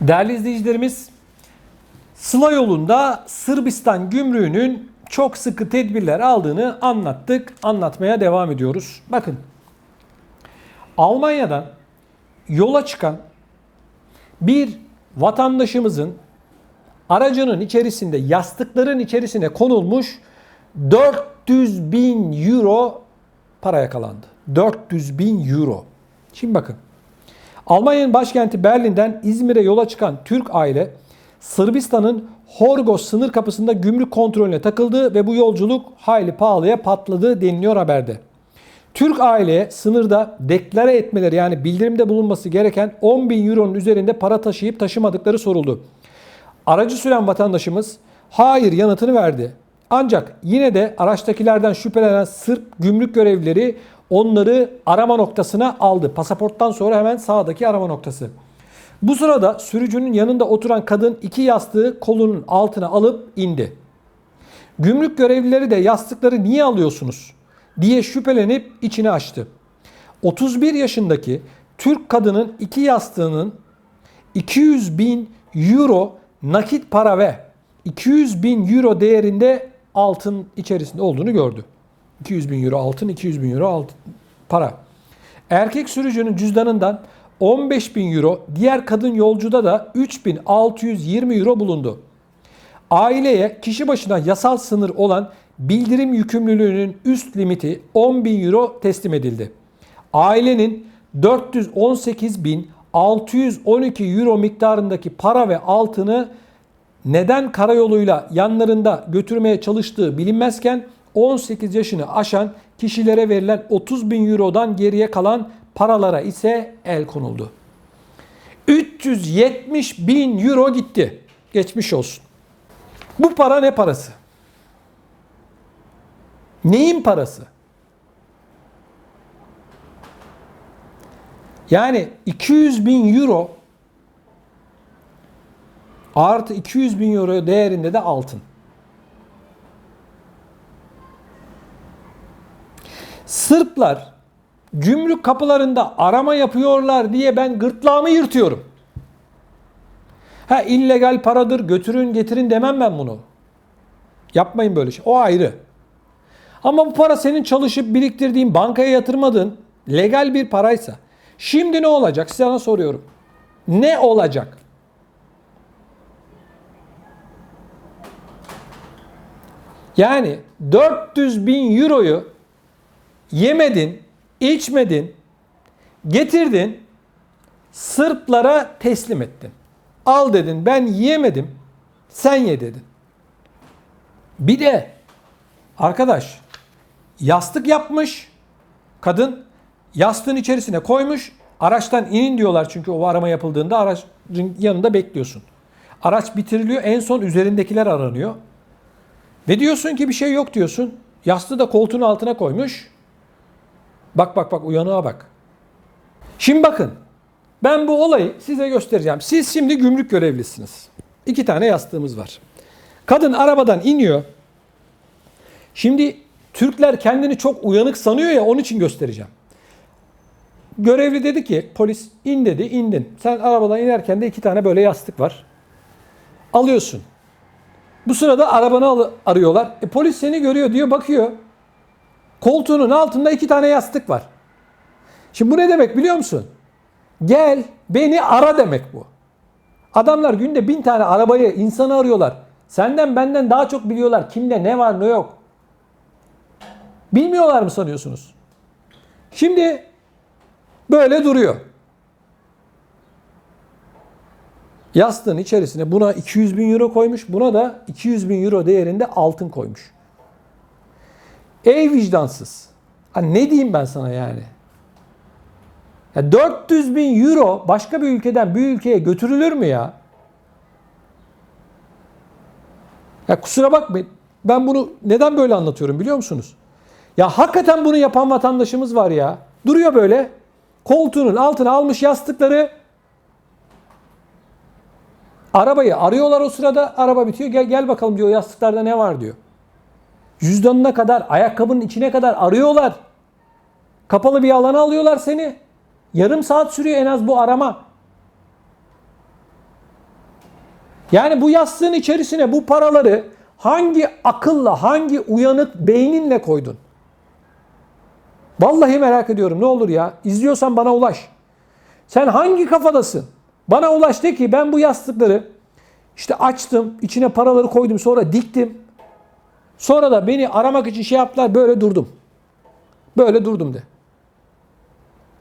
Değerli izleyicilerimiz, Sıla yolunda Sırbistan gümrüğünün çok sıkı tedbirler aldığını anlattık, anlatmaya devam ediyoruz. Bakın, Almanya'dan yola çıkan bir vatandaşımızın aracının içerisinde yastıkların içerisine konulmuş 400 bin euro para yakalandı. 400 bin euro. Şimdi bakın. Almanya'nın başkenti Berlin'den İzmir'e yola çıkan Türk aile Sırbistan'ın Horgos sınır kapısında gümrük kontrolüne takıldı ve bu yolculuk hayli pahalıya patladı deniliyor haberde. Türk aileye sınırda deklare etmeleri yani bildirimde bulunması gereken 10 bin euronun üzerinde para taşıyıp taşımadıkları soruldu. Aracı süren vatandaşımız hayır yanıtını verdi. Ancak yine de araçtakilerden şüphelenen Sırp gümrük görevlileri onları arama noktasına aldı. Pasaporttan sonra hemen sağdaki arama noktası. Bu sırada sürücünün yanında oturan kadın iki yastığı kolunun altına alıp indi. Gümrük görevlileri de yastıkları niye alıyorsunuz diye şüphelenip içini açtı. 31 yaşındaki Türk kadının iki yastığının 200 bin euro nakit para ve 200 bin euro değerinde altın içerisinde olduğunu gördü. 200 bin euro altın, 200 bin euro para. Erkek sürücünün cüzdanından 15 bin euro, diğer kadın yolcuda da 3620 euro bulundu. Aileye kişi başına yasal sınır olan bildirim yükümlülüğünün üst limiti 10 bin euro teslim edildi. Ailenin 418.612 euro miktarındaki para ve altını neden karayoluyla yanlarında götürmeye çalıştığı bilinmezken 18 yaşını aşan kişilere verilen 30 bin eurodan geriye kalan paralara ise el konuldu. 370 bin euro gitti. Geçmiş olsun. Bu para ne parası? Neyin parası? Yani 200 bin euro artı 200 bin euro değerinde de altın. Sırplar gümrük kapılarında arama yapıyorlar diye ben gırtlağımı yırtıyorum. Ha illegal paradır götürün getirin demem ben bunu. Yapmayın böyle şey. O ayrı. Ama bu para senin çalışıp biriktirdiğin bankaya yatırmadığın legal bir paraysa şimdi ne olacak? Sana soruyorum. Ne olacak? Yani 400 bin euroyu yemedin, içmedin, getirdin, Sırplara teslim ettin. Al dedin ben yiyemedim, sen ye dedin. Bir de arkadaş yastık yapmış kadın yastığın içerisine koymuş araçtan inin diyorlar çünkü o arama yapıldığında aracın yanında bekliyorsun. Araç bitiriliyor en son üzerindekiler aranıyor. Ve diyorsun ki bir şey yok diyorsun. Yastığı da koltuğun altına koymuş. Bak bak bak uyanığa bak. Şimdi bakın. Ben bu olayı size göstereceğim. Siz şimdi gümrük görevlisiniz. İki tane yastığımız var. Kadın arabadan iniyor. Şimdi Türkler kendini çok uyanık sanıyor ya onun için göstereceğim. Görevli dedi ki polis in dedi indin. Sen arabadan inerken de iki tane böyle yastık var. Alıyorsun. Bu sırada arabanı arıyorlar. E, polis seni görüyor diyor bakıyor. Koltuğunun altında iki tane yastık var. Şimdi bu ne demek biliyor musun? Gel beni ara demek bu. Adamlar günde bin tane arabayı insanı arıyorlar. Senden benden daha çok biliyorlar kimde ne var ne yok. Bilmiyorlar mı sanıyorsunuz? Şimdi böyle duruyor. Yastığın içerisine buna 200 bin euro koymuş. Buna da 200 bin euro değerinde altın koymuş. Ey vicdansız. Ha ne diyeyim ben sana yani? Ya 400 bin euro başka bir ülkeden bir ülkeye götürülür mü ya? Ya kusura bakmayın. Ben bunu neden böyle anlatıyorum biliyor musunuz? Ya hakikaten bunu yapan vatandaşımız var ya. Duruyor böyle. Koltuğunun altına almış yastıkları. Arabayı arıyorlar o sırada. Araba bitiyor. Gel gel bakalım diyor yastıklarda ne var diyor. Cüzdanına kadar, ayakkabının içine kadar arıyorlar. Kapalı bir alana alıyorlar seni. Yarım saat sürüyor en az bu arama. Yani bu yastığın içerisine bu paraları hangi akılla, hangi uyanık beyninle koydun? Vallahi merak ediyorum ne olur ya. İzliyorsan bana ulaş. Sen hangi kafadasın? Bana ulaş de ki ben bu yastıkları işte açtım, içine paraları koydum, sonra diktim. Sonra da beni aramak için şey yaptılar, böyle durdum. Böyle durdum de.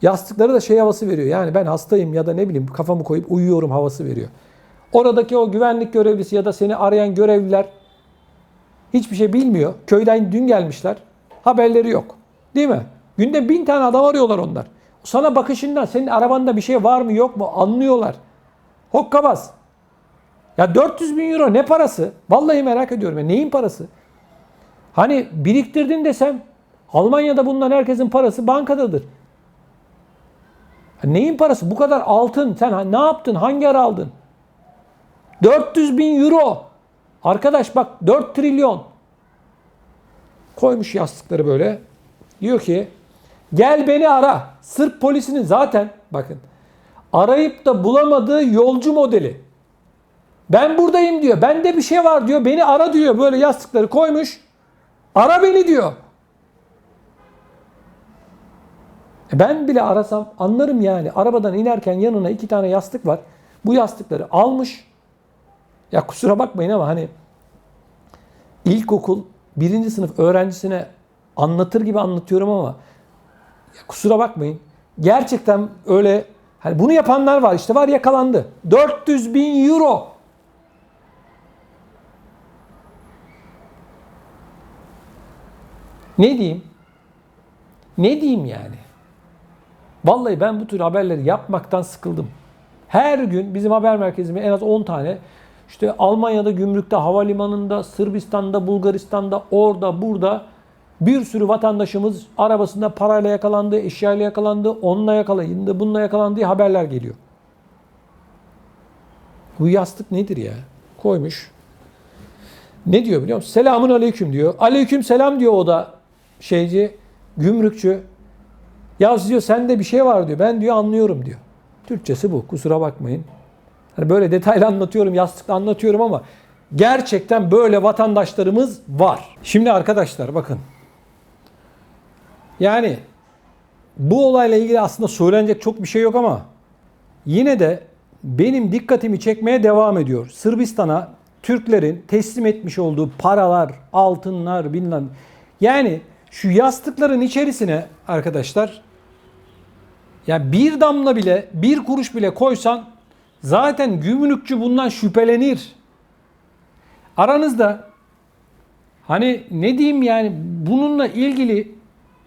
Yastıkları da şey havası veriyor. Yani ben hastayım ya da ne bileyim kafamı koyup uyuyorum havası veriyor. Oradaki o güvenlik görevlisi ya da seni arayan görevliler hiçbir şey bilmiyor. Köyden dün gelmişler. Haberleri yok. Değil mi? Günde bin tane adam arıyorlar onlar. Sana bakışından senin arabanda bir şey var mı yok mu anlıyorlar. Hokkabaz. Ya 400 bin euro ne parası? Vallahi merak ediyorum. Ya neyin parası? Hani biriktirdin desem Almanya'da bulunan herkesin parası bankadadır. Neyin parası? Bu kadar altın. Sen ne yaptın? Hangi ara aldın? 400 bin euro. Arkadaş bak 4 trilyon. Koymuş yastıkları böyle. Diyor ki gel beni ara. Sırp polisinin zaten bakın arayıp da bulamadığı yolcu modeli. Ben buradayım diyor. Bende bir şey var diyor. Beni ara diyor. Böyle yastıkları koymuş. Ara beni diyor. E Ben bile arasam anlarım yani. Arabadan inerken yanına iki tane yastık var. Bu yastıkları almış. Ya kusura bakmayın ama hani ilkokul birinci sınıf öğrencisine anlatır gibi anlatıyorum ama ya kusura bakmayın. Gerçekten öyle hani bunu yapanlar var işte var yakalandı. 400 bin euro. Ne diyeyim? Ne diyeyim yani? Vallahi ben bu tür haberleri yapmaktan sıkıldım. Her gün bizim haber merkezime en az 10 tane işte Almanya'da gümrükte, havalimanında, Sırbistan'da, Bulgaristan'da, orada, burada bir sürü vatandaşımız arabasında parayla yakalandı, eşyayla yakalandı, onunla yakalandı, bununla yakalandı diye haberler geliyor. Bu yastık nedir ya? Koymuş. Ne diyor biliyor musun? Selamun aleyküm diyor. Aleyküm selam diyor o da şeyci, gümrükçü. Ya diyor sende bir şey var diyor. Ben diyor anlıyorum diyor. Türkçesi bu. Kusura bakmayın. Hani böyle detaylı anlatıyorum, yastıkla anlatıyorum ama gerçekten böyle vatandaşlarımız var. Şimdi arkadaşlar bakın. Yani bu olayla ilgili aslında söylenecek çok bir şey yok ama yine de benim dikkatimi çekmeye devam ediyor. Sırbistan'a Türklerin teslim etmiş olduğu paralar, altınlar, bilmem. Yani şu yastıkların içerisine arkadaşlar ya bir damla bile, bir kuruş bile koysan zaten gümrükçü bundan şüphelenir. Aranızda hani ne diyeyim yani bununla ilgili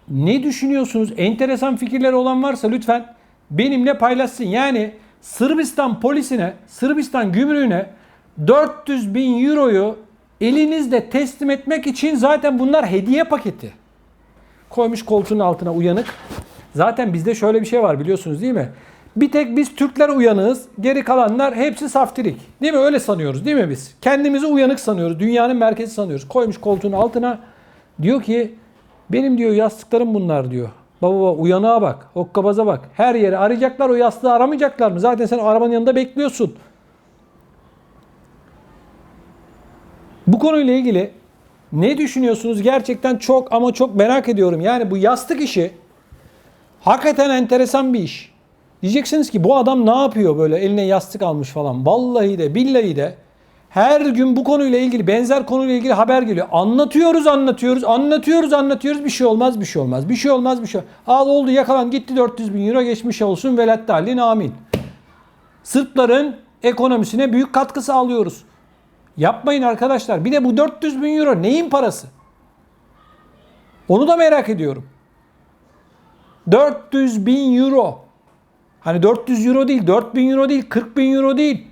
ne düşünüyorsunuz? Enteresan fikirler olan varsa lütfen benimle paylaşsın. Yani Sırbistan polisine, Sırbistan gümrüğüne 400 bin euroyu elinizde teslim etmek için zaten bunlar hediye paketi. Koymuş koltuğun altına uyanık. Zaten bizde şöyle bir şey var biliyorsunuz değil mi? Bir tek biz Türkler uyanığız. Geri kalanlar hepsi saftirik. Değil mi? Öyle sanıyoruz değil mi biz? Kendimizi uyanık sanıyoruz. Dünyanın merkezi sanıyoruz. Koymuş koltuğun altına. Diyor ki benim diyor yastıklarım bunlar diyor. Baba baba uyanığa bak. Hokkabaza bak. Her yeri arayacaklar o yastığı aramayacaklar mı? Zaten sen arabanın yanında bekliyorsun. Bu konuyla ilgili ne düşünüyorsunuz? Gerçekten çok ama çok merak ediyorum. Yani bu yastık işi hakikaten enteresan bir iş. Diyeceksiniz ki bu adam ne yapıyor böyle eline yastık almış falan. Vallahi de billahi de her gün bu konuyla ilgili benzer konuyla ilgili haber geliyor. Anlatıyoruz anlatıyoruz anlatıyoruz anlatıyoruz bir şey olmaz bir şey olmaz bir şey olmaz bir şey. Al oldu yakalan gitti 400 bin euro geçmiş olsun velat talin amin. Sırpların ekonomisine büyük katkı sağlıyoruz. Yapmayın arkadaşlar. Bir de bu 400 bin euro neyin parası? Onu da merak ediyorum. 400 bin euro. Hani 400 euro değil, 4 bin euro değil, 40 bin euro değil.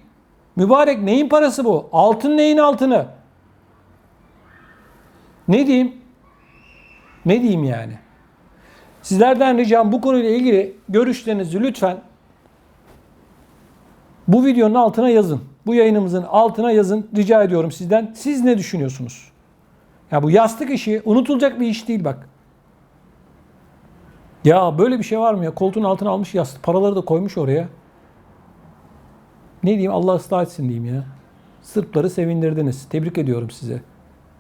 Mübarek neyin parası bu? Altın neyin altını? Ne diyeyim? Ne diyeyim yani? Sizlerden ricam bu konuyla ilgili görüşlerinizi lütfen bu videonun altına yazın. Bu yayınımızın altına yazın. Rica ediyorum sizden. Siz ne düşünüyorsunuz? Ya bu yastık işi unutulacak bir iş değil bak. Ya böyle bir şey var mı ya? Koltuğun altına almış yastık. Paraları da koymuş oraya. Ne diyeyim Allah ıslah etsin diyeyim ya. Sırpları sevindirdiniz. Tebrik ediyorum size.